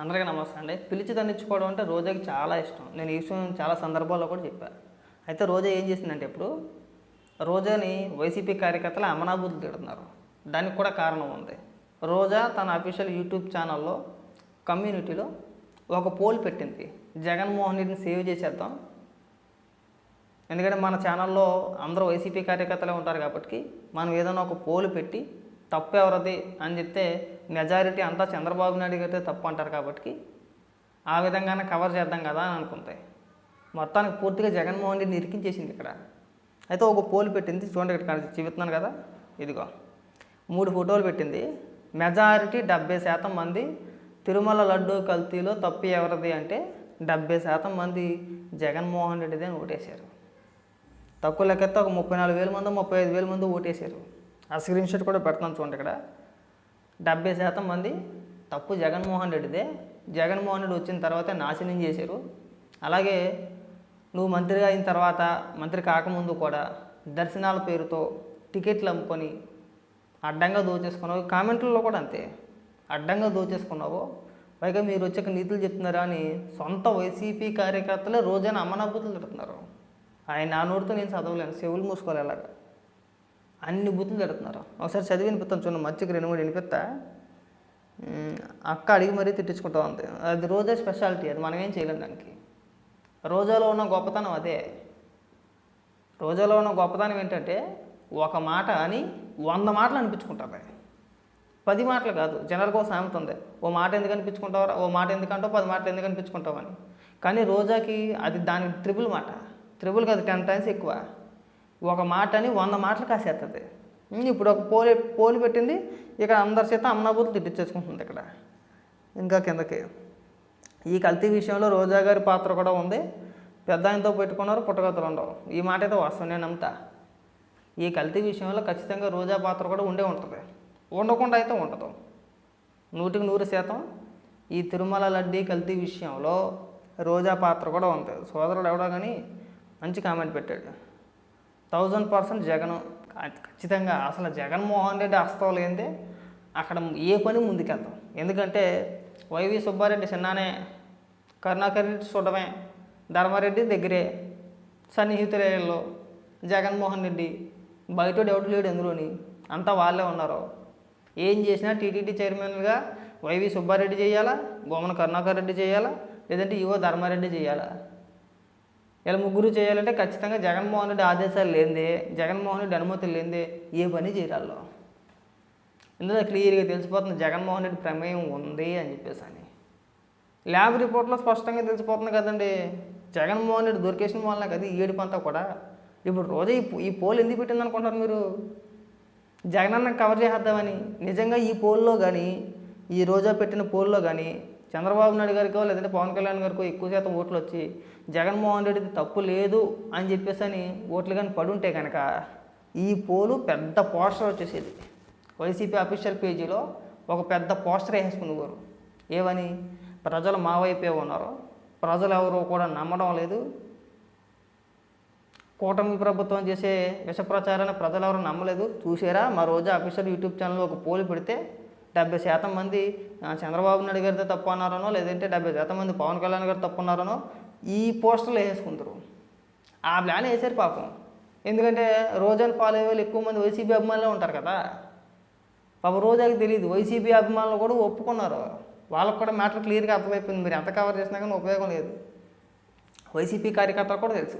అందరికీ నమస్తే అండి. పిలిచి దండించుకోవడం అంటే రోజాకి చాలా ఇష్టం. నేను ఈ విషయం చాలా సందర్భాల్లో కూడా చెప్పాను అయితే రోజా ఏం చేసిందంటే ఇప్పుడు రోజాని వైసీపీ కార్యకర్తలు అమనాభూతులు తిడుతున్నారు. దానికి కూడా కారణం ఉంది. రోజా తన అఫీషియల్ యూట్యూబ్ ఛానల్లో కమ్యూనిటీలో ఒక పోల్ పెట్టింది. జగన్మోహన్ రెడ్డిని సేవ్ చేసేద్దాం. ఎందుకంటే మన ఛానల్లో అందరూ వైసీపీ కార్యకర్తలే ఉంటారు కాబట్టి మనం ఏదైనా ఒక పోల్ పెట్టి తప్పు ఎవరిది అని చెప్తే మెజారిటీ అంతా చంద్రబాబు నాయుడు గారితే తప్పు అంటారు కాబట్టి ఆ విధంగానే కవర్ చేద్దాం కదా అని అనుకుంటాయి మొత్తానికి పూర్తిగా జగన్మోహన్ రెడ్డిని ఇరికించేసింది ఇక్కడ. అయితే ఒక పోలు పెట్టింది చూడండి ఇక్కడ చూపిస్తున్నాను కదా ఇదిగో. మూడు ఫోటోలు పెట్టింది. మెజారిటీ డెబ్బై శాతం మంది తిరుమల లడ్డు కల్తీలో తప్పు ఎవరిది అంటే డెబ్బై శాతం మంది జగన్మోహన్ రెడ్డిదే అని ఓటేశారు. తక్కువ లెక్కెత్తే ఒక ముప్పై నాలుగు వేల మంది ముప్పై ఐదు వేల మంది ఓటేశారు. ఆ స్క్రీన్ షాట్ కూడా పెడతాను చూడండి ఇక్కడ. డెబ్బై శాతం మంది తప్పు జగన్మోహన్ రెడ్డిదే. జగన్మోహన్ రెడ్డి వచ్చిన తర్వాత నాశనం చేశారు. అలాగే నువ్వు మంత్రిగా అయిన తర్వాత మంత్రి కాకముందు కూడా దర్శనాల పేరుతో టికెట్లు అమ్ముకొని అడ్డంగా దోచేసుకున్నావు. కామెంట్లలో కూడా అంతే. అడ్డంగా దోచేసుకున్నావు. పైగా మీరు వచ్చాక నీతులు చెప్తున్నారా అని సొంత వైసీపీ కార్యకర్తలే రోజైనా అమ్మనాభూతులు తిడుతున్నారు. ఆయన నా నోటితో నేను చదవలేను. చెవులు మూసుకోవాలి అలాగా. అన్ని బూతులు తిడుతున్నారు. ఒకసారి చదివి వినిపిస్తాను చూడండి మచ్చికి రెండు మూడు వినిపిస్తా. అక్క అడిగి మరీ తిట్టించుకుంటా ఉంది. అది రోజా స్పెషాలిటీ అది మనం ఏం చేయలేం దానికి. రోజాలో ఉన్న గొప్పతనం అదే. రోజాలో ఉన్న గొప్పతనం ఏంటంటే ఒక మాట అని వంద మాటలు అనిపించుకుంటారు పది మాటలు కాదు జనరల్గా ఒక సామెత ఉంది. ఓ మాట ఎందుకు అనిపించుకుంటావు ఓ మాట ఎందుకంటావు? పది మాటలు ఎందుకు అనిపించుకుంటావు అని. కానీ రోజాకి అది దాని ట్రిపుల్ మాట. ట్రిపుల్ కాదు టెన్ టైమ్స్ ఎక్కువ. ఒక మాట అని వంద మాటలు కాసేస్తుంది ఇప్పుడు ఒక పోలి పోలి పెట్టింది ఇక అందరి చేత అమ్మనాబూతులు తిట్టించేసుకుంటుంది ఇక్కడ. ఇంకా కిందకి. ఈ కల్తీ విషయంలో రోజా గారి పాత్ర కూడా ఉంది. పెద్ద ఆయనతో పెట్టుకున్నారు పుట్టగతులు ఉండవు. ఈ మాట అయితే వస్తుంది నేను నమ్ముతా ఈ కల్తీ విషయంలో ఖచ్చితంగా రోజా పాత్ర కూడా ఉండే ఉంటుంది. ఉండకుండా అయితే ఉండదు. నూటికి నూరు శాతం ఈ తిరుమల లడ్డీ కల్తీ విషయంలో రోజా పాత్ర కూడా ఉంది. సోదరుడు ఎవడో కానీ మంచి కామెంట్ పెట్టాడు. థౌజండ్ పర్సెంట్ జగన్ ఖచ్చితంగా అసలు జగన్మోహన్ రెడ్డి అస్తవం లేనిదే అక్కడ ఏ పని ముందుకెళ్తాం? ఎందుకంటే వైవి సుబ్బారెడ్డి చిన్నానే కరుణాకర్ రెడ్డి చూడమే ధర్మారెడ్డి దగ్గరే సన్నిహితులలో జగన్మోహన్ రెడ్డి బయట డౌట్ లేడు ఎందులోని? అంతా వాళ్ళే ఉన్నారు. ఏం చేసినా టీటీడీ చైర్మన్గా వైవి సుబ్బారెడ్డి చేయాలా? గోమన కరుణాకర్ రెడ్డి చేయాలా? లేదంటే ఈవో ధర్మారెడ్డి చేయాలా? ఇలా ముగ్గురు చేయాలంటే ఖచ్చితంగా జగన్మోహన్ రెడ్డి ఆదేశాలు లేనిదే జగన్మోహన్ రెడ్డి అనుమతులు లేనిదే ఏ పని చేయాలో. ఇందులో క్లియర్గా తెలిసిపోతుంది జగన్మోహన్ రెడ్డి ప్రమేయం ఉంది అని చెప్పేసి అని. ల్యాబ్ రిపోర్ట్లో స్పష్టంగా తెలిసిపోతుంది కదండి. జగన్మోహన్ రెడ్డి దొరికేసిన వల్ల కదా ఈ ఏడుపంతా కూడా. ఇప్పుడు రోజు ఈ ఈ పోల్ ఎందుకు పెట్టింది అనుకుంటారు మీరు? జగనన్న కవర్ చేసేద్దామని. నిజంగా ఈ పోల్లో కానీ ఈ రోజా పెట్టిన పోల్లో కానీ చంద్రబాబు నాయుడు గారికో లేదంటే పవన్ కళ్యాణ్ గారికో ఎక్కువ శాతం ఓట్లు వచ్చి జగన్మోహన్ రెడ్డిది తప్పు లేదు అని చెప్పేసి అని ఓట్లు కానీ పడుంటే కనుక ఈ పోలు పెద్ద పోస్టర్ వచ్చేసేది. వైసీపీ అఫీషియల్ పేజీలో ఒక పెద్ద పోస్టర్ వేసుకునేవారు ఏమని? ప్రజలు మా వైపే ఉన్నారు. ప్రజలు ఎవరు కూడా నమ్మడం లేదు. కూటమి ప్రభుత్వం చేసే విష ప్రచారాన్ని ప్రజలు ఎవరు నమ్మలేదు. చూసారా మా రోజు అఫీషియల్ యూట్యూబ్ ఛానల్లో ఒక పోలు పెడితే డెబ్బై శాతం మంది చంద్రబాబు నాయుడు గారితో తప్పు అన్నారనో లేదంటే డెబ్బై శాతం మంది పవన్ కళ్యాణ్ గారు తప్పు అన్నారనో ఈ పోస్టర్లు వేసుకుంటారు ఆ ప్లాన్ వేసారు పాపం. ఎందుకంటే రోజాని ఫాలో అయ్యే వాళ్ళు ఎక్కువ మంది వైసీపీ అభిమానులే ఉంటారు కదా. పాపం రోజాకి తెలియదు వైసీపీ అభిమానులు కూడా ఒప్పుకున్నారు. వాళ్ళకు కూడా మ్యాటర్ క్లియర్గా అర్థమైపోయింది. మీరు ఎంత కవర్ చేసినా కానీ ఉపయోగం లేదు. వైసీపీ కార్యకర్తలు కూడా తెలుసు.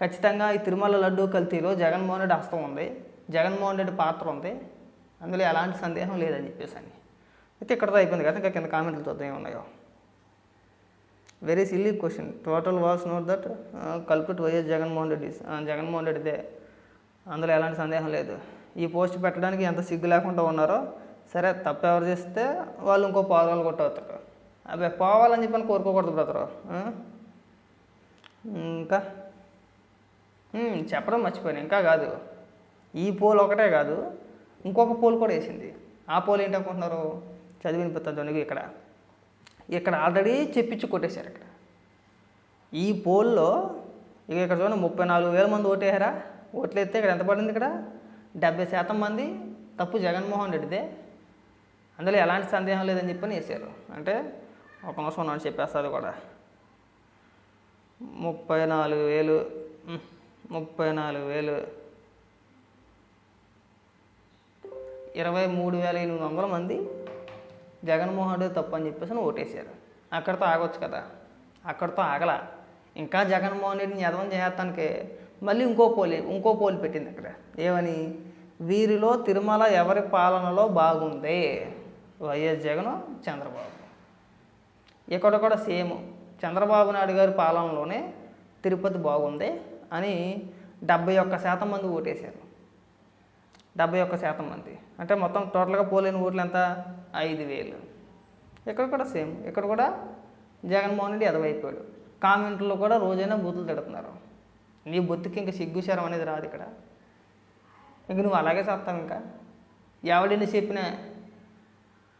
ఖచ్చితంగా ఈ తిరుమల లడ్డూ కల్తీలో జగన్మోహన్ రెడ్డి హస్తం ఉంది. జగన్మోహన్ రెడ్డి పాత్ర ఉంది. అందులో ఎలాంటి సందేహం లేదని చెప్పేసి అని. అయితే ఇక్కడతో అయిపోయింది కదా ఇంకా కింద కామెంట్లు చూద్దాం ఏమున్నాయో. Very silly question total was not that culprit Y S Jaganmohan Reddy. Uh, Jaganmohan రెడ్డిదే. అందులో ఎలాంటి సందేహం లేదు. ఈ పోస్ట్ పెట్టడానికి ఎంత సిగ్గు లేకుండా ఉన్నారో సరే తప్పెవరు ఎవరు చేస్తే వాళ్ళు ఇంకో పాదాలు కొట్టవుతారు. అదే పోవాలని చెప్పని కోరుకోకూడదు బ్రదరు. Uh? ఇంకా? Hmm, చెప్పడం మర్చిపోయాను. ఇంకా కాదు. ఈ పోల్ ఒకటే కాదు. ఇంకొక పోల్ కూడా వేసింది. ఆ పోల్ ఏంటనుకుంటున్నారు? చదివిన వినిపిస్తుంది ఇక్కడ. ఇక్కడ ఆల్రెడీ చెప్పించి కొట్టేశారు ఇక్కడ. ఈ పోల్లో ఇక ఇక్కడ చూడండి ముప్పై నాలుగు వేల మంది ఓటేసారా ఓట్లు ఎత్తే ఇక్కడ ఎంత పడింది ఇక్కడ? డెబ్బై శాతం మంది తప్పు జగన్మోహన్ రెడ్డిదే. అందులో ఎలాంటి సందేహం లేదని చెప్పని వేసారు అంటే ఒక నిమిషం ఉన్నాను చెప్పేస్తుంది కూడా. ముప్పై నాలుగు వేలు ముప్పై నాలుగు వేలు ఇరవై మూడు వేల ఎనిమిది వందల మంది జగన్మోహన్ రెడ్డి తప్పు అని చెప్పేసి ఓటేశారు. అక్కడితో ఆగొచ్చు కదా. అక్కడితో ఆగల. ఇంకా జగన్మోహన్ రెడ్డిని యదవం చేస్తానికి మళ్ళీ ఇంకో పోలి ఇంకో పోలి పెట్టింది అక్కడ. ఏమని? వీరిలో తిరుమల ఎవరి పాలనలో బాగుంది? Y S Jagan Chandrababu. ఇక్కడ కూడా సేమ్. చంద్రబాబు నాయుడు గారి పాలనలోనే తిరుపతి బాగుంది అని డెబ్బై ఒక్క శాతం మంది ఓటేశారు. డెబ్బై ఒక్క శాతం మంది. అంటే మొత్తం టోటల్గా పోలేని ఓట్లు ఎంత ఐదు వేలు. ఇక్కడ కూడా సేమ్. ఇక్కడ కూడా జగన్మోహన్ రెడ్డి ఎదవైపోయాడు. కామెంట్లో కూడా రోజైనా బూతులు తిడుతున్నారు. నీ బొత్తుకి ఇంకా సిగ్గుశారం అనేది రాదు ఇక్కడ. ఇంక నువ్వు అలాగే చేస్తావు ఇంకా. ఎవడిని చెప్పినా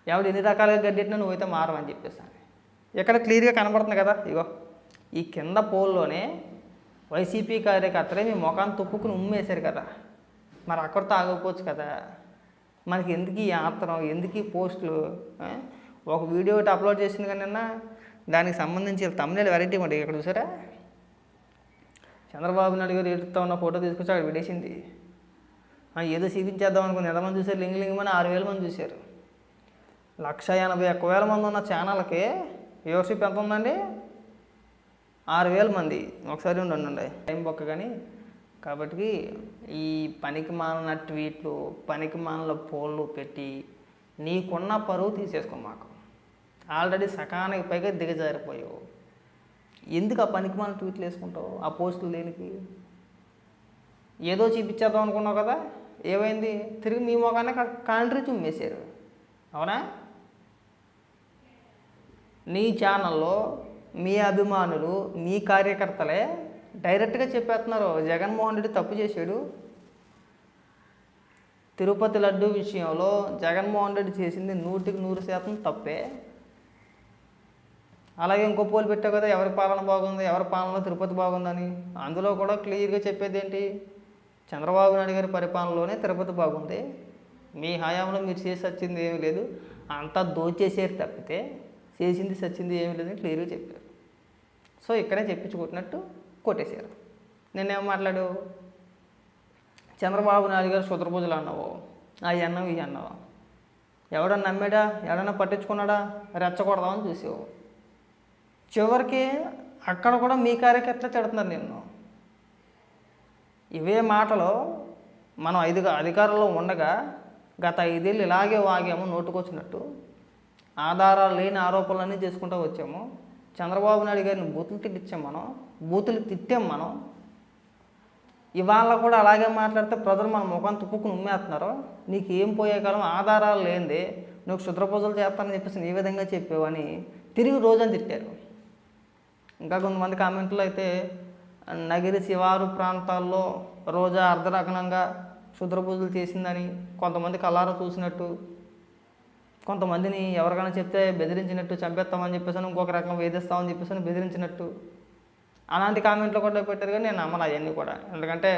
ఎవడు ఎన్ని రకాలుగా గడ్డెట్టినా నువ్వైతే మారవని చెప్పేసాను ఇక్కడ క్లియర్గా కనబడుతుంది కదా ఇగో. ఈ కింద పోల్లోనే వైసీపీ కార్యకర్తలే మీ ముఖాన్ని తుప్పుకుని ఉమ్మేశారు కదా. మరి అక్కడితో ఆగకపోవచ్చు కదా. మనకి ఎందుకు ఈ ఆత్రం? ఎందుకు ఈ పోస్టులు? ఒక వీడియో ఒకటి అప్లోడ్ చేసింది కానీ నిన్న దానికి సంబంధించి తమిళ వెరైటీ ఉంటాయి. ఇక్కడ చూసారా? చంద్రబాబు నాయుడు గారు ఎడుతూ ఉన్న ఫోటో తీసుకొచ్చి అక్కడ విడేసింది ఏదో చూపించేద్దాం అనుకుని ఎంతమంది చూశారు? లింగ్ లింగ్ అని ఆరు వేల మంది చూశారు. లక్ష ఎనభై ఒక్క వేల మంది ఉన్న ఛానల్కి వ్యూవర్షిప్ ఎంత ఉందండి? ఆరు వేల మంది. ఒకసారి ఉండండి. టైం బొక్క కానీ కాబట్టి ఈ పనికి మాలిన ట్వీట్లు పనికి మాలిన పోళ్ళు పెట్టి నీకున్న పరువు తీసేసుకో మాకు. ఆల్రెడీ సకానికి పైగా దిగజారిపోయావు. ఎందుకు ఆ పనికి మాలిన ట్వీట్లు వేసుకుంటావు? ఆ పోస్టులు దేనికి? ఏదో చూపించేద్దాం అనుకున్నావు కదా? ఏమైంది? తిరిగి మీ మొగానే కాంట్రీ చుమ్మేశారు అవునా? నీ ఛానల్లో మీ అభిమానులు మీ కార్యకర్తలే డైరెక్ట్గా చెప్పేస్తున్నారు. జగన్మోహన్ రెడ్డి తప్పు చేశాడు. తిరుపతి లడ్డు విషయంలో జగన్మోహన్ రెడ్డి చేసింది నూటికి నూరు శాతం తప్పే. అలాగే ఇంకో పోలు పెట్టావు కదా ఎవరి పాలన బాగుంది ఎవరి పాలనలో తిరుపతి బాగుందని. అందులో కూడా క్లియర్గా చెప్పేది ఏంటి చంద్రబాబు నాయుడు గారి పరిపాలనలోనే తిరుపతి బాగుంది. మీ హయాంలో మీరు చేసి వచ్చింది ఏమీ లేదు. అంతా దోచేసేది తప్పితే చేసింది సచ్చింది ఏమీ లేదని క్లియర్గా చెప్పారు. సో ఇక్కడే చెప్పించుకుంటున్నట్టు కొట్టేశారు. నేనేం మాట్లాడు? చంద్రబాబు నాయుడు గారు శుద్ర పూజలు అన్నావు. అవి అన్నావు ఇవి అన్నావు. ఎవడన్నా నమ్మాడా? ఎవడన్నా పట్టించుకున్నాడా? రెచ్చకూడదామని చూసావు. చివరికి అక్కడ కూడా మీ కార్యకర్తలు తిడుతున్నారు నిన్ను. ఇవే మాటలు మనం ఐదు అధికారంలో ఉండగా గత ఐదేళ్ళు ఇలాగే వాగాము నోటుకొచ్చినట్టు. ఆధారాలు లేని ఆరోపణలన్నీ చేసుకుంటూ వచ్చాము. చంద్రబాబు నాయుడు గారిని బూతులు తిట్టించాం మనం. బూతులు తిట్టాం మనం. ఇవాళ కూడా అలాగే మాట్లాడితే ప్రజలు మన ముఖం తుప్పుకుని ఉమ్మేస్తున్నారు. నీకు ఏం పోయే కాలం ఆధారాలు లేనిదే నువ్వు క్షుద్ర పూజలు చేస్తానని చెప్పేసి ఈ విధంగా చెప్పేవని తిరిగి రోజని తిట్టారు. ఇంకా కొంతమంది కామెంట్లో అయితే నగిరి శివారు ప్రాంతాల్లో రోజా అర్ధరకణంగా క్షుద్ర పూజలు చేసిందని కొంతమంది కలార చూసినట్టు కొంతమందిని ఎవరికైనా చెప్తే బెదిరించినట్టు చంపేస్తామని చెప్పేసి అని ఇంకొక రకం వేధిస్తామని చెప్పేసి బెదిరించినట్టు అలాంటి కామెంట్లు కూడా పెట్టారు కానీ నేను నమ్మను అవన్నీ కూడా. ఎందుకంటే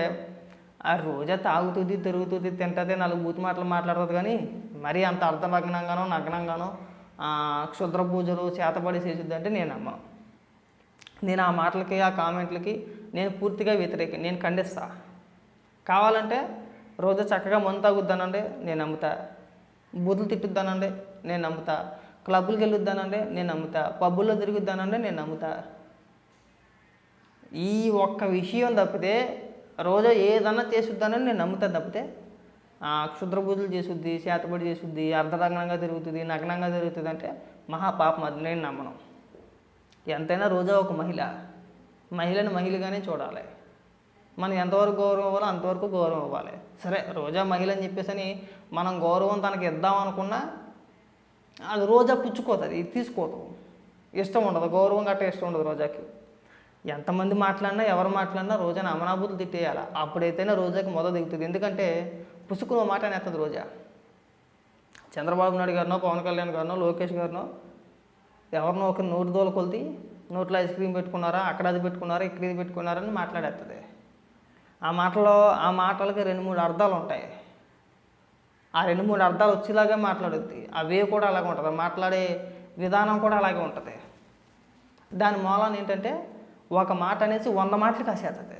ఆ రోజా తాగుతుంది తిరుగుతుంది తింటుంది నాలుగు బూతు మాటలు మాట్లాడుతుంది కానీ మరీ అంత అర్ధనగ్నంగానో నగ్నంగానో క్షుద్ర పూజలు చేతబడి చేసిద్ది అంటే నేను నమ్మను. నేను ఆ మాటలకి ఆ కామెంట్లకి నేను పూర్తిగా వ్యతిరేక నేను ఖండిస్తా. కావాలంటే రోజు చక్కగా మందు తాగుద్దానండి నేను నమ్ముతా. బూతులు తిట్టుద్దానండి నేను నమ్ముతా. క్లబ్బులకి వెళ్ళొద్దానండి నేను నమ్ముతా. పబ్బుల్లో తిరుగుద్దానండి నేను నమ్ముతా. ఈ ఒక్క విషయం తప్పితే రోజు ఏదన్నా చేస్తుందని నేను నమ్ముతాను తప్పితే ఆ, క్షుద్ర పూజలు చేసుద్ది చేతబడి చేసుద్ది అర్ధరంగంగా తిరుగుతుంది నగ్నంగా తిరుగుతుంది అంటే మహాపాపం అది నేను నమ్మను. ఎంతైనా రోజా ఒక మహిళ. మహిళని మహిళగానే చూడాలి. మనం ఎంతవరకు గౌరవం ఇవ్వాలో అంతవరకు గౌరవం ఇవ్వాలి. సరే రోజా మహిళ అని చెప్పేసి అని మనం గౌరవం తనకి ఇద్దాం అనుకున్నా అది రోజా పుచ్చుకోతుంది అది తీసుకోదు. ఇష్టం ఉండదు. గౌరవం గట్ట ఇష్టం ఉండదు రోజాకి. ఎంతమంది మాట్లాడినా ఎవరు మాట్లాడినా రోజాని అమనాభూతులు తిట్టేయాలి? అప్పుడైతేనే రోజాకి మొదలు దిగుతుంది. ఎందుకంటే పుసుకున్న మాట అనేస్తుంది రోజా. చంద్రబాబు నాయుడు గారినో పవన్ కళ్యాణ్ గారినో లోకేష్ గారినో ఎవరినో ఒక నోటు దోలు కొలిది నోట్లో ఐస్ క్రీమ్ పెట్టుకున్నారా అక్కడ అది పెట్టుకున్నారా ఇక్కడ ఇది పెట్టుకున్నారని మాట్లాడేస్తుంది ఆ మాటలో ఆ మాటలకి రెండు మూడు అర్థాలు ఉంటాయి. ఆ రెండు మూడు అర్థాలు వచ్చేలాగా మాట్లాడుద్ది. అవే కూడా అలాగే ఉంటుంది. మాట్లాడే విధానం కూడా అలాగే ఉంటుంది. దాని మూలాన్ని ఏంటంటే ఒక మాట అనేసి వంద మాటలు కాసేస్తుంది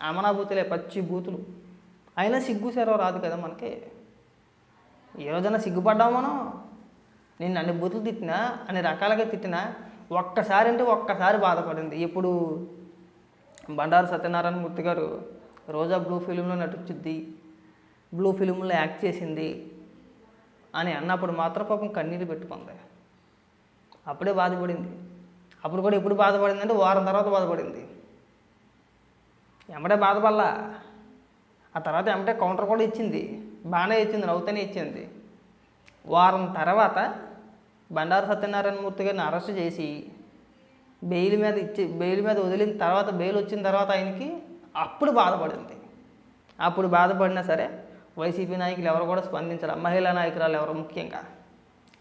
అమనాభూతులే పచ్చి బూతులు. అయినా సిగ్గు సెరవు రాదు కదా మనకి. ఏ రోజైనా సిగ్గుపడ్డావు మనం? నేను అన్ని బూతులు తిట్టినా అన్ని రకాలుగా తిట్టినా ఒక్కసారి అంటే ఒక్కసారి బాధపడింది. ఇప్పుడు బండారు సత్యనారాయణ మూర్తి గారు రోజా బ్లూ ఫిలింలో నటించుద్ది బ్లూ ఫిలింలో యాక్ట్ చేసింది అని అన్నప్పుడు మాత్రం పాపం కన్నీళ్ళు పెట్టుకుంది. అప్పుడే బాధపడింది. అప్పుడు కూడా ఎప్పుడు బాధపడింది అంటే వారం తర్వాత బాధపడింది. ఎమ్మడే బాధపడలా. ఆ తర్వాత ఎమ్మటే కౌంటర్ కూడా ఇచ్చింది. బాగానే ఇచ్చింది నవ్వుతూనే ఇచ్చింది. వారం తర్వాత బండారు సత్యనారాయణ మూర్తి గారిని అరెస్ట్ చేసి బెయిల్ మీద ఇచ్చి బెయిల్ మీద వదిలిన తర్వాత బెయిల్ వచ్చిన తర్వాత ఆయనకి అప్పుడు బాధపడింది. అప్పుడు బాధపడినా సరే వైసీపీ నాయకులు ఎవరు కూడా స్పందించరు మహిళా నాయకురాలు ఎవరు ముఖ్యంగా?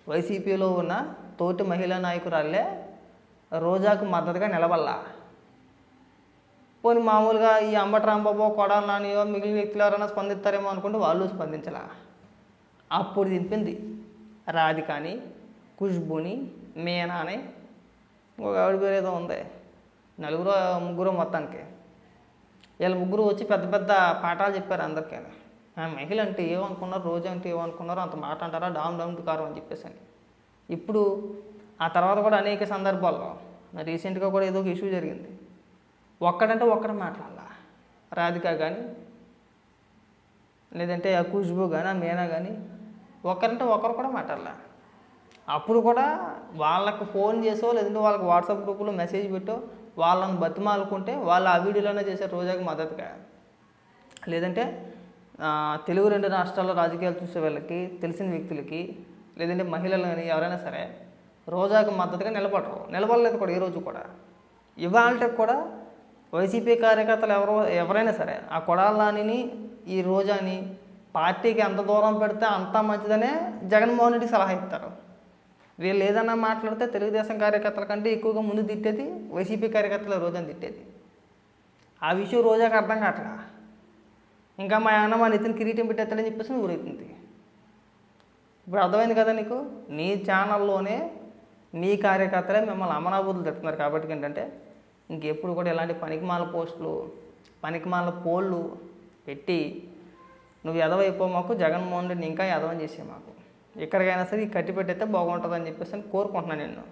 వైసీపీలో ఉన్న తోటి మహిళా నాయకురాలే రోజాకు మద్దతుగా నిలబల్లా పోనీ మామూలుగా ఈ అంబటి రాంబాబు కొడాలి నానియో మిగిలిన వ్యక్తులు ఎవరైనా స్పందిస్తారేమో అనుకుంటే వాళ్ళు స్పందించలా. అప్పుడు దింపింది రాధికాని ఖుష్బుని మీనా అని. ఒక ఆవిడ పేరు ఏదో ఉంది. నలుగురు ముగ్గురు మొత్తానికి. వీళ్ళ ముగ్గురు వచ్చి పెద్ద పెద్ద పాఠాలు చెప్పారు అందరికీ. ఆ మహిళ అంటే ఏమనుకున్నారు రోజు అంటే ఏమనుకున్నారు అంత మాట అంటారా డామ్ డామ్ కారం అని చెప్పేసి ఇప్పుడు ఆ తర్వాత కూడా అనేక సందర్భాల్లో రీసెంట్గా కూడా ఏదో ఒక ఇష్యూ జరిగింది. ఒక్కడంటే ఒక్కడ మాట్లాడాల. రాధిక కానీ లేదంటే ఆ ఖుష్బు కానీ ఆ మీనా కానీ ఒకరంటే ఒకరు కూడా మాట్లాడాల. అప్పుడు కూడా వాళ్ళకు ఫోన్ చేసో లేదంటే వాళ్ళకి వాట్సాప్ గ్రూపులో మెసేజ్ పెట్టో వాళ్ళని బతిమాలుకుంటే వాళ్ళు ఆ వీడియోలోనే చేసే రోజాకి మద్దతుగా. లేదంటే తెలుగు రెండు రాష్ట్రాల్లో రాజకీయాలు చూసే వాళ్ళకి తెలిసిన వ్యక్తులకి లేదంటే మహిళలు కానీ ఎవరైనా సరే రోజాకు మద్దతుగా నిలబడరు. నిలబడలేదు కూడా ఈ రోజు కూడా. ఇవాళ కూడా వైసీపీ కార్యకర్తలు ఎవరో ఎవరైనా సరే ఆ కొడాలని ఈ రోజాని పార్టీకి ఎంత దూరం పెడితే అంత మంచిదనే జగన్మోహన్ రెడ్డి సలహా ఇస్తారు. వీళ్ళు ఏదన్నా మాట్లాడితే తెలుగుదేశం కార్యకర్తల కంటే ఎక్కువగా ముందు తిట్టేది వైసీపీ కార్యకర్తల రోజాని తిట్టేది. ఆ విషయం రోజాకి అర్థం కావట్లా? ఇంకా మా అన్న మా నితిన్ కిరీటం పెట్టేస్తాడని చెప్పేసి నువ్వు ఊరెత్తుంది ఇప్పుడు అర్థమైంది కదా నీకు? నీ ఛానల్లోనే మీ కార్యకర్తలే మిమ్మల్ని అమరాబూతులు తిడుతున్నారు కాబట్టి ఏంటంటే ఇంకెప్పుడు కూడా ఇలాంటి పనికిమాల పోస్టులు పనికిమాల పోళ్ళు పెట్టి నువ్వు ఎదవైపో మాకు జగన్మోహన్ రెడ్డిని ఇంకా ఎదవని చేసే మాకు. ఎక్కడికైనా సరే ఈ కట్టి పెట్టయితే బాగుంటుందని చెప్పేసి అని కోరుకుంటున్నాను నేను.